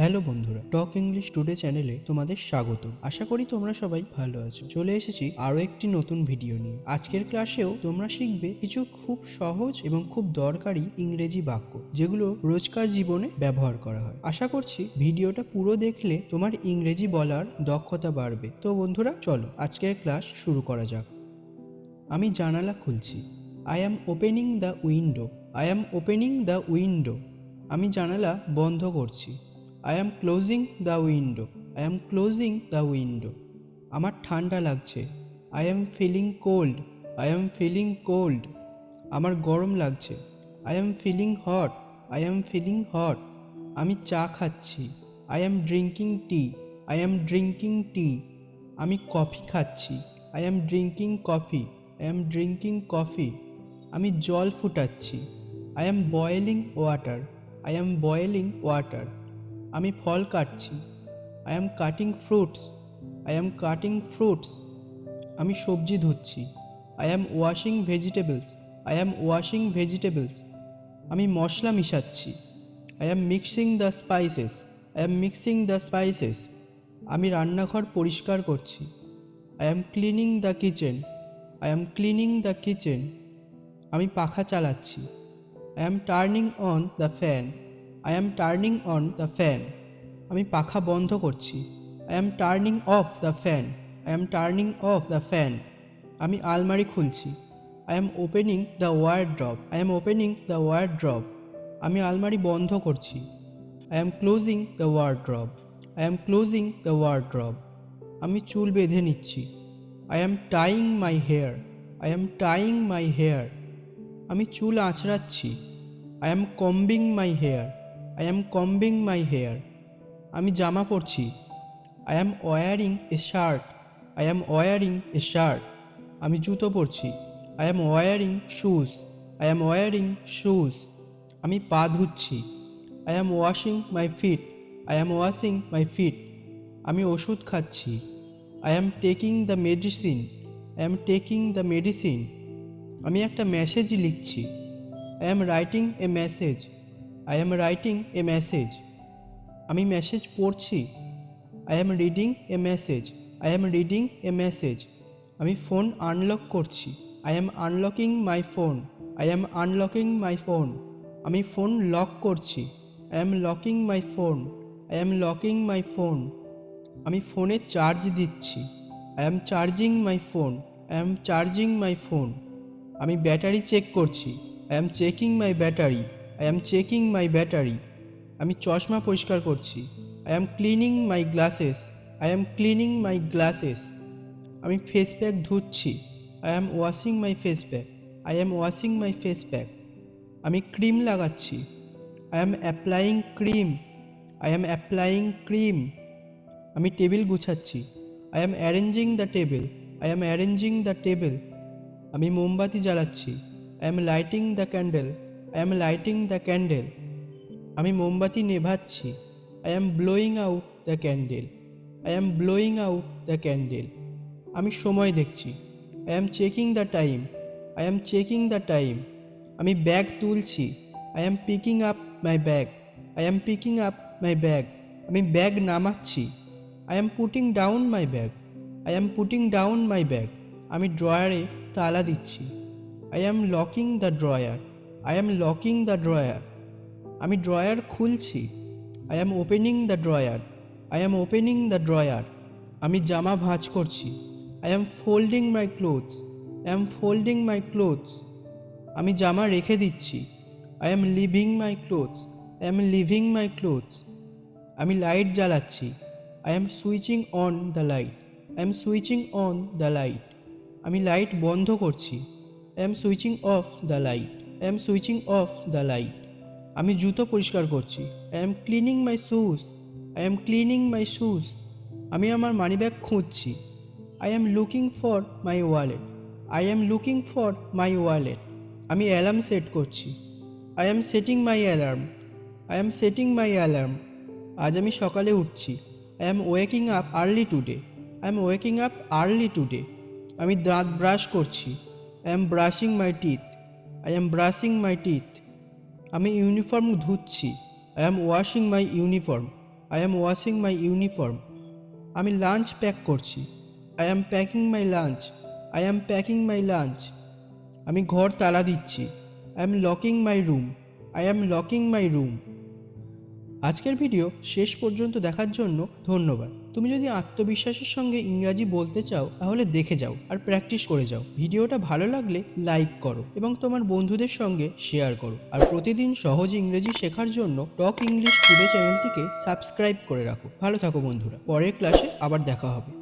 Hello বন্ধুরা, talk English today চ্যানেলে তোমাদের স্বাগত আশা করি তোমরা সবাই ভালো আছো। চলে এসেছি আরও একটি নতুন ভিডিও নিয়ে। আজকের ক্লাসেও তোমরা শিখবে কিছু খুব সহজ এবং খুব দরকারি ইংরেজি বাক্য, যেগুলো রোজকার জীবনে ব্যবহার করা হয়। আশা করছি ভিডিওটা পুরো দেখলে তোমার ইংরেজি বলার দক্ষতা বাড়বে। তো বন্ধুরা, চলো আজকের ক্লাস শুরু করা যাক। আমি জানালা খুলছি। I am opening the window I am opening the window আমি জানালা বন্ধ করছি। I am closing the window I am closing the window আমার ঠান্ডা লাগছে I am feeling cold I am feeling cold আমার গরম লাগছে I am feeling hot I am feeling hot আমি চা খাচ্ছি I am drinking tea I am drinking tea আমি কফি খাচ্ছি I am drinking coffee I am drinking coffee আমি জল ফুটাচ্ছি I am boiling water I am boiling water আমি ফল কাটছি। I am cutting fruits I am cutting fruits আমি সবজি ধুচ্ছি। I am washing vegetables I am washing vegetables আমি মশলা মিশাচ্ছি। I am mixing the spices I am mixing the spices আমি রান্নাঘর পরিষ্কার করছি। I am cleaning the kitchen I am cleaning the kitchen আমি পাখা চালাচ্ছি। I am turning on the fan I am turning on the fan আমি পাখা বন্ধ করছি I am turning off the fan I am turning off the fan আমি আলমারি খুলছি I am opening the wardrobe I am opening the wardrobe আমি আলমারি বন্ধ করছি I am closing the wardrobe I am closing the wardrobe আমি চুল বেঁধে নিচ্ছি I am tying my hair I am tying my hair আমি চুল আঁচড়াচ্ছি I am combing my hair I am combing my hair আমি জামা পরছি I am wearing a shirt I am wearing a shirt আমি জুতো পরছি I am wearing shoes I am wearing shoes আমি পা ধুচ্ছি I am washing my feet I am washing my feet আমি ওষুধ খাচ্ছি I am taking the medicine I am taking the medicine আমি একটা মেসেজ লিখছি I am writing a message I am writing a message আমি message পড়ছি I am reading a message I am reading a message আমি phone unlock করছি I am unlocking my phone I am unlocking my phone আমি phone lock করছি I am locking my phone I am locking my phone আমি ফোনে charge দিচ্ছি I am charging my phone I am charging my phone আমি battery check করছি I am checking my battery I am checking my battery আমি চশমা পরিষ্কার করছি I am cleaning my glasses I am cleaning my glasses আমি face pack ধুচ্ছি I am washing my face pack I am washing my face pack আমি cream লাগাচ্ছি I am applying cream I am applying cream আমি table গুছাচ্ছি I am arranging the table I am arranging the table আমি মোমবাতি জ্বালাচ্ছি I am lighting the candle I am lighting the candle আমি মোমবাতি নেভাচ্ছি I am blowing out the candle I am blowing out the candle আমি সময় দেখছি I am checking the time I am checking the time আমি bag তুলছি I am picking up my bag I am picking up my bag আমি bag নামাচ্ছি I am putting down my bag I am putting down my bag আমি ড্রয়ারে তালা দিচ্ছি I am locking the drawer I am locking the drawer আমি drawer খুলছি I am opening the drawer I am opening the drawer আমি জামা ভাঁজ করছি I am folding my clothes I am folding my clothes আমি জামা রেখে দিচ্ছি I am leaving my clothes I am leaving my clothes আমি light জ্বালাচ্ছি I am switching on the light I am switching on the light আমি light বন্ধ করছি I am switching off the light am switching off the light আমি জুতো পরিষ্কার করছি। I am cleaning my shoes I am cleaning my shoes আমি আমার মানিব্যাগ খুঁজছি। I am looking for my wallet I am looking for my wallet আমি alarm set করছি। I am setting my alarm I am setting my alarm আজ আমি সকালে উঠছি। I am waking up early today I am waking up early today আমি দাঁত brush করছি। I am brushing my teeth I am brushing my teeth আমি uniform ধুচ্ছি। I am washing my uniform I am washing my uniform আমি lunch pack করছি। I am packing my lunch I am packing my lunch আমি ঘর তালা দিচ্ছি। I am locking my room I am locking my room আজকের video শেষ পর্যন্ত দেখার জন্য ধন্যবাদ। তুমি যদি আত্মবিশ্বাসের সঙ্গে ইংরাজি বলতে চাও, তাহলে দেখে যাও আর প্র্যাকটিস করে যাও। ভিডিওটা ভালো লাগলে লাইক করো এবং তোমার বন্ধুদের সঙ্গে শেয়ার করো। আর প্রতিদিন সহজ ইংরেজি শেখার জন্য টক ইংলিশ টুডে চ্যানেলটিকে সাবস্ক্রাইব করে রাখো। ভালো থাকো বন্ধুরা। পরের ক্লাসে আবার দেখা হবে।